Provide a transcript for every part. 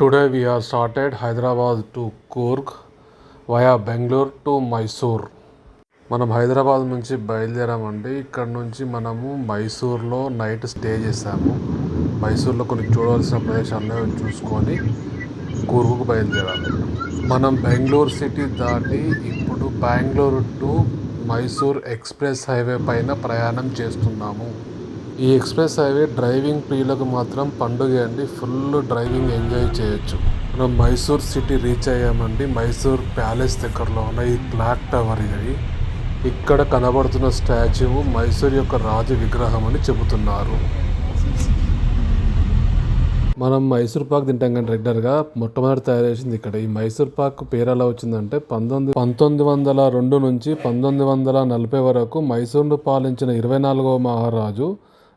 Today we have started Hyderabad to Coorg via Bangalore to Mysore. మనం హైదరాబాద్ నుంచి బయలుదేరామండి. ఇక్కడ నుంచి మనము మైసూర్లో నైట్ స్టే చేసాము మైసూర్లో కొన్ని చూడవలసిన ప్రదేశాలను చూసుకొని కూర్గుకు బయలుదేరాలి. మనం బెంగళూరు సిటీ దాటి ఇప్పుడు Bengaluru to Mysore express highway పైన ప్రయాణం చేస్తున్నాము. ఈ ఎక్స్ప్రెస్ హైవే డ్రైవింగ్ ప్రియులకు మాత్రం పండుగ అండి. ఫుల్ డ్రైవింగ్ ఎంజాయ్ చేయొచ్చు. మనం మైసూర్ సిటీ రీచ్ అయ్యామండి. మైసూర్ ప్యాలెస్ దగ్గరలో ఉన్న ఈ క్లాక్ టవర్ ఇది. ఇక్కడ కనబడుతున్న స్టాచ్యూ మైసూర్ యొక్క రాజు విగ్రహం అని చెబుతున్నారు. మనం మైసూర్ పాక్ తింటాం కానీ రెగ్యులర్గా మొట్టమొదటి తయారు చేసింది ఇక్కడ. ఈ మైసూర్ పాక్ పేరు ఎలా వచ్చిందంటే పంతొమ్మిది పంతొమ్మిది వందల రెండు నుంచి పంతొమ్మిది వందల నలభై వరకు మైసూర్ను పాలించిన ఇరవై నాలుగవ మహారాజు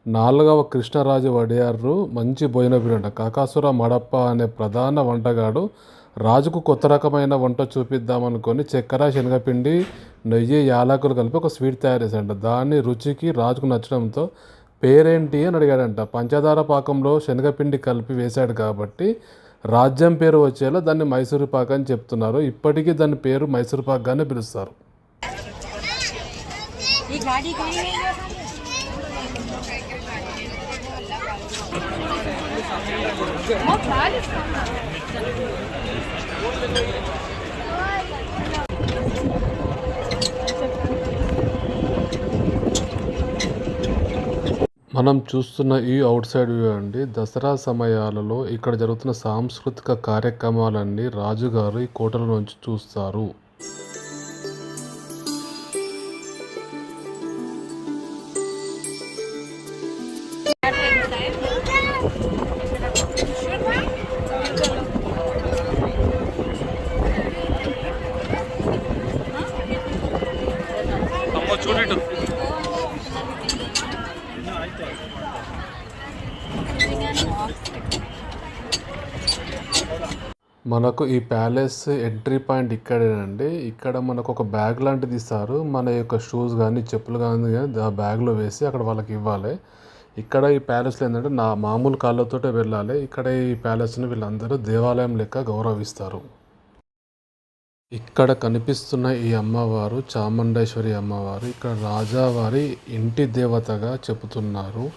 నాలుగవ కృష్ణరాజు వడియారు మంచి భోజన ప్రియుడంట కాకాసుర మడప్ప అనే ప్రధాన వంటగాడు రాజుకు కొత్త రకమైన వంట చూపిద్దామనుకొని చక్కెర శనగపిండి నెయ్యి యాలకులు కలిపి ఒక స్వీట్ తయారు చేశాడంట. దాన్ని రుచికి రాజుకు నచ్చడంతో పేరేంటి అని అడిగాడంట. పంచదార పాకంలో శనగపిండి కలిపి వేశాడు కాబట్టి రాజ్యం పేరు వచ్చేలా దాన్ని మైసూరు పాక్ అని చెప్తున్నారు. ఇప్పటికీ దాని పేరు మైసూరు పాక్గానే పిలుస్తారు. మనం చూస్తున్న ఈ అవుట్ సైడ్ వ్యూ అండి. దసరా సమయాలలో ఇక్కడ జరుగుతున్న సాంస్కృతిక కార్యక్రమాలన్నీ రాజుగారు ఈ కోటల నుంచి చూస్తారు. మనకు ఈ ప్యాలెస్ ఎంట్రీ పాయింట్ ఇక్కడేనండి. ఇక్కడ మనకు ఒక బ్యాగ్ లాంటిది ఇస్తారు. మన యొక్క షూస్ కానీ చెప్పులు కానీ ఆ బ్యాగ్లో వేసి అక్కడ వాళ్ళకి ఇవ్వాలి. ఇక్కడ ఈ ప్యాలెస్లో ఏంటంటే నా మామూలు కాళ్ళతోటే వెళ్ళాలి. ఇక్కడ ఈ ప్యాలెస్ని వీళ్ళందరూ దేవాలయం లెక్క గౌరవిస్తారు. ఇక్కడ కనిపిస్తున్న ఈ అమ్మవారు చాముండేశ్వరి అమ్మవారు ఇక్కడ రాజావారి ఇంటి దేవతగా చెబుతున్నారు.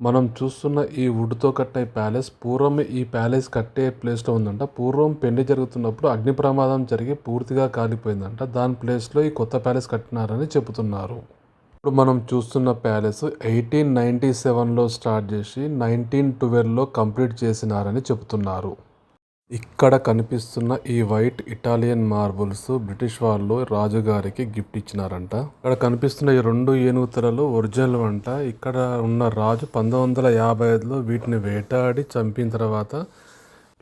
మనం చూస్తున్న ఈ వుడ్తో కట్టే ప్యాలెస్ పూర్వం ఈ ప్యాలెస్ కట్టే ప్లేస్లో ఉందంట. పూర్వం పెళ్ళి జరుగుతున్నప్పుడు అగ్ని ప్రమాదం జరిగి పూర్తిగా కాలిపోయిందంట. దాని ప్లేస్లో ఈ కొత్త ప్యాలెస్ కట్టినారని చెబుతున్నారు. ఇప్పుడు మనం చూస్తున్న ప్యాలెస్ ఎయిటీన్ నైంటీ సెవెన్లో స్టార్ట్ చేసి నైన్టీన్ ట్వెల్వ్లో కంప్లీట్ చేసినారని చెబుతున్నారు. ఇక్కడ కనిపిస్తున్న ఈ వైట్ ఇటాలియన్ మార్బుల్స్ బ్రిటిష్ వాళ్ళు రాజుగారికి గిఫ్ట్ ఇచ్చినారంట. ఇక్కడ కనిపిస్తున్న ఈ రెండు ఏనుగు తెరలు ఒరిజినల్ అంట ఇక్కడ ఉన్న రాజు పంతొమ్మిది వందల యాభై ఐదులో వీటిని వేటాడి చంపిన తర్వాత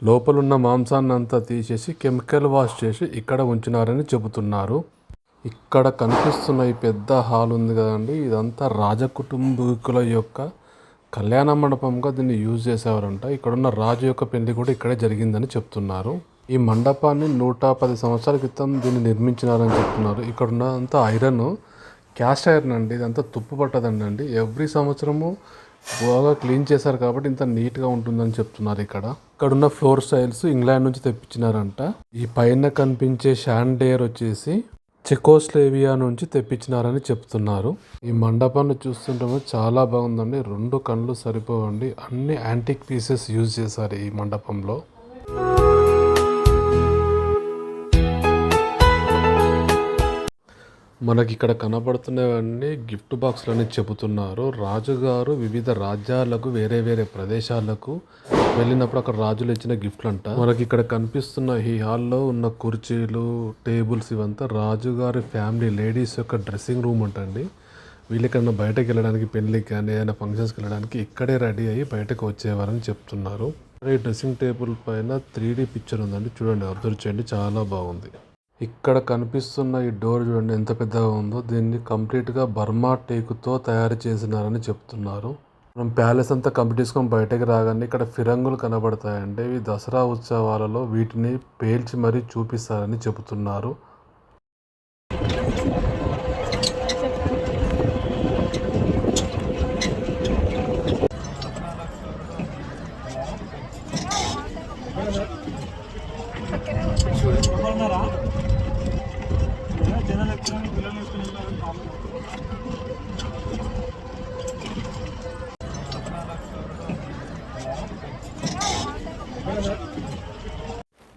లోపలున్న మాంసాన్ని అంతా తీసేసి కెమికల్ వాష్ చేసి ఇక్కడ ఉంచినారని చెబుతున్నారు. ఇక్కడ కనిపిస్తున్న ఈ పెద్ద హాల్ ఉంది కదండి ఇదంతా రాజకుటుంబీకుల యొక్క కళ్యాణ మండపంగా దీన్ని యూజ్ చేసేవారంట. ఇక్కడున్న రాజు యొక్క పెళ్ళి కూడా ఇక్కడే జరిగిందని చెప్తున్నారు. ఈ మండపాన్ని నూట పది సంవత్సరాల క్రితం దీన్ని నిర్మించినారని చెప్తున్నారు. ఇక్కడ ఉన్నదంతా ఐరన్ క్యాస్ట్ ఐరన్ అండి. ఇదంతా తుప్పు పట్టదండి అండి. ఎవ్రీ సంవత్సరము బాగా క్లీన్ చేశారు కాబట్టి ఇంత నీట్గా ఉంటుందని చెప్తున్నారు ఇక్కడ. ఇక్కడ ఉన్న ఫ్లోర్ స్టైల్స్ ఇంగ్లాండ్ నుంచి తెప్పించినారంట. ఈ పైన కనిపించే షాండేర్ వచ్చేసి చెకోస్లేవియా నుంచి తెప్పించినారని చెప్తున్నారు. ఈ మండపాన్ని చూస్తుంటే చాలా బాగుందండి. రెండు కళ్ళు సరిపోవండి. అన్ని యాంటిక్ పీసెస్ యూజ్ చేశారు ఈ మండపంలో. మనకి ఇక్కడ కనబడుతున్నవన్నీ గిఫ్ట్ బాక్స్లు అని చెబుతున్నారు. రాజుగారు వివిధ రాజ్యాలకు వేరే వేరే ప్రదేశాలకు వెళ్ళినప్పుడు అక్కడ రాజులు ఇచ్చిన గిఫ్ట్లు అంట మనకి ఇక్కడ కనిపిస్తున్న ఈ హాల్లో ఉన్న కుర్చీలు టేబుల్స్ ఇవంతా రాజుగారి ఫ్యామిలీ లేడీస్ యొక్క డ్రెస్సింగ్ రూమ్ అంటండి. వీళ్ళకన్నా బయటకు వెళ్ళడానికి పెళ్ళికి కానీ ఏదైనా ఫంక్షన్స్కి వెళ్ళడానికి ఇక్కడే రెడీ అయ్యి బయటకు వచ్చేవారని చెప్తున్నారు. ఈ డ్రెస్సింగ్ టేబుల్ పైన త్రీ పిక్చర్ ఉందండి. చూడండి అబ్జర్వ్ చేయండి చాలా బాగుంది. ఇక్కడ కనిపిస్తున్న ఈ డోర్ చూడండి ఎంత పెద్దగా ఉందో. దీన్ని కంప్లీట్గా బర్మా టేకుతో తయారు చేసినారని చెప్తున్నారు. మనం ప్యాలెస్ అంతా కంప్లీట్ చేసుకొని బయటకు రాగానే ఇక్కడ ఫిరంగులు కనబడతాయండి. ఇవి దసరా ఉత్సవాలలో వీటిని పేల్చి మరీ చూపిస్తారని చెబుతున్నారు.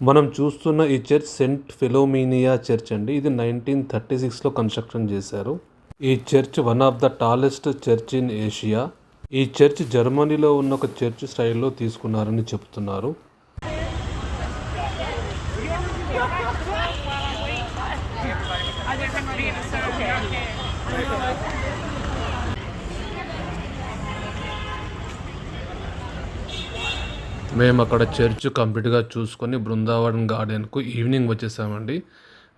మనం చూస్తున్న ఈ చర్చ్ సెంట్ ఫిలోమినియా చర్చ్ అండి. ఇది నైన్టీన్ థర్టీ సిక్స్లో కన్స్ట్రక్షన్ చేశారు. ఈ church one of the tallest church in Asia. ఈ చర్చ్ జర్మనీలో ఉన్న ఒక చర్చ్ స్టైల్లో తీసుకున్నారని చెప్తున్నారు. మేము అక్కడ చర్చ్ కంప్లీట్గా చూసుకొని బృందావన్ గార్డెన్కు ఈవినింగ్ వచ్చేసామండి.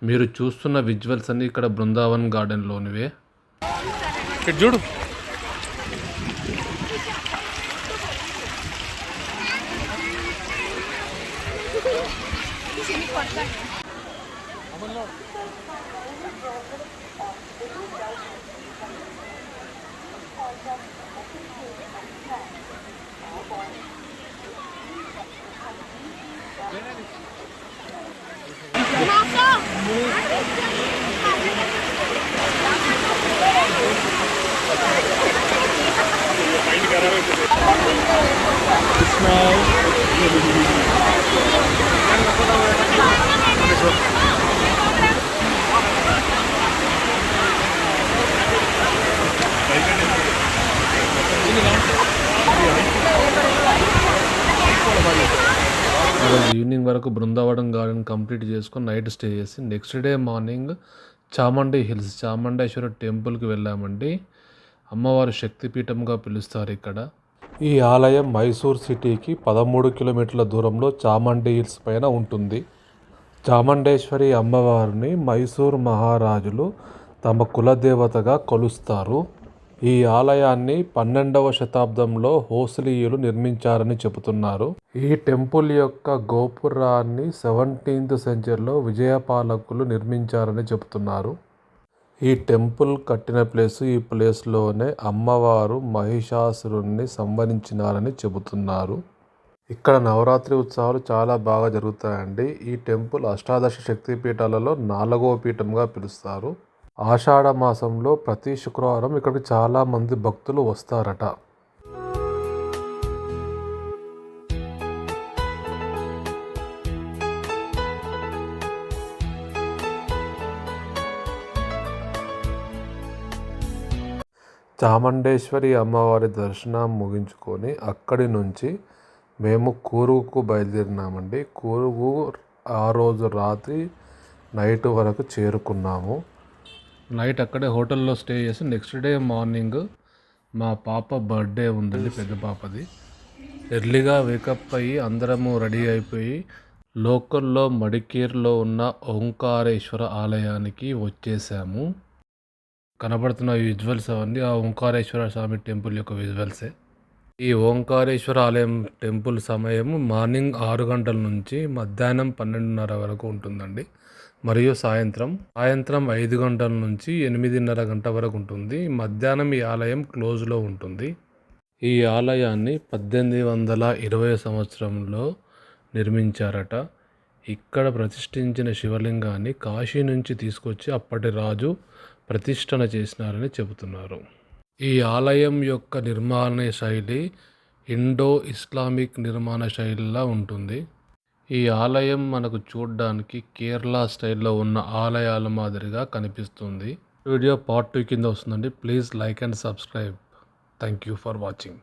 మీరు చూస్తున్న విజువల్స్ అన్ని ఇక్కడ బృందావన్ గార్డెన్లోనివే. ఇక్కడ చూడు ఈవినింగ్ వరకు బృందావనం గార్డెన్ కంప్లీట్ చేసుకొని నైట్ స్టే చేసి next day morning Chamundi hills Chamundeshwara టెంపుల్కి వెళ్ళామండి. అమ్మవారి శక్తిపీఠంగా పిలుస్తారు ఇక్కడ. ఈ ఆలయం మైసూర్ సిటీకి పదమూడు కిలోమీటర్ల దూరంలో చామండి హిల్స్ పైన ఉంటుంది. చాముండేశ్వరి అమ్మవారిని మైసూర్ మహారాజులు తమ కులదేవతగా కొలుస్తారు. ఈ ఆలయాన్ని పన్నెండవ శతాబ్దంలో హోసలీయులు నిర్మించారని చెబుతున్నారు. ఈ టెంపుల్ యొక్క గోపురాన్ని సెవెంటీన్త్ సెంచరీలో విజయపాలకులు నిర్మించారని చెబుతున్నారు. ఈ టెంపుల్ కట్టిన ప్లేస్ ఈ ప్లేస్లోనే అమ్మవారు మహిషాసురుణ్ణి సంవరించినారని చెబుతున్నారు. ఇక్కడ నవరాత్రి ఉత్సవాలు చాలా బాగా జరుగుతాయండి. ఈ టెంపుల్ అష్టాదశ శక్తి పీఠాలలో నాలుగవ పీఠంగా పిలుస్తారు. ఆషాఢ మాసంలో ప్రతి శుక్రవారం ఇక్కడికి చాలామంది భక్తులు వస్తారట. చాముండేశ్వరి అమ్మవారి దర్శనం ముగించుకొని అక్కడి నుంచి మేము కూరుగుకు బయలుదేరినామండి. కూరుగు ఆ రోజు రాత్రి నైట్ వరకు చేరుకున్నాము. నైట్ అక్కడే హోటల్లో స్టే చేసి నెక్స్ట్ డే మార్నింగ్ మా పాప బర్త్డే ఉందండి పెద్ద పాపది. ఎర్లీగా వేకప్ అయ్యి అందరము రెడీ అయిపోయి లోకల్లో మడికేర్లో ఉన్న ఓంకారేశ్వర ఆలయానికి వచ్చేసాము. కనబడుతున్న విజువల్స్ అవన్నీ ఆ ఓంకారేశ్వర స్వామి టెంపుల్ యొక్క విజువల్సే. ఈ ఓంకారేశ్వర ఆలయం టెంపుల్ సమయం మార్నింగ్ ఆరు గంటల నుంచి మధ్యాహ్నం పన్నెండున్నర వరకు ఉంటుందండి. మరియు సాయంత్రం. సాయంత్రం ఐదు గంటల నుంచి ఎనిమిదిన్నర గంట వరకు ఉంటుంది. మధ్యాహ్నం ఈ ఆలయం క్లోజ్లో ఉంటుంది. ఈ ఆలయాన్ని పద్దెనిమిది వందల ఇరవై సంవత్సరంలో నిర్మించారట. ఇక్కడ ప్రతిష్ఠించిన శివలింగాన్ని కాశీ నుంచి తీసుకొచ్చి అప్పటి రాజు ప్రతిష్టన చేసినారని చెబుతున్నారు. ఈ ఆలయం యొక్క నిర్మాణ శైలి ఇండో ఇస్లామిక్ నిర్మాణ శైలిలా ఉంటుంది. ఈ ఆలయం మనకు చూడడానికి కేరళ స్టైల్లో ఉన్న ఆలయాల మాదిరిగా కనిపిస్తుంది. వీడియో పార్ట్ టూ కింద వస్తుందండి. Please like and subscribe. Thank you for watching.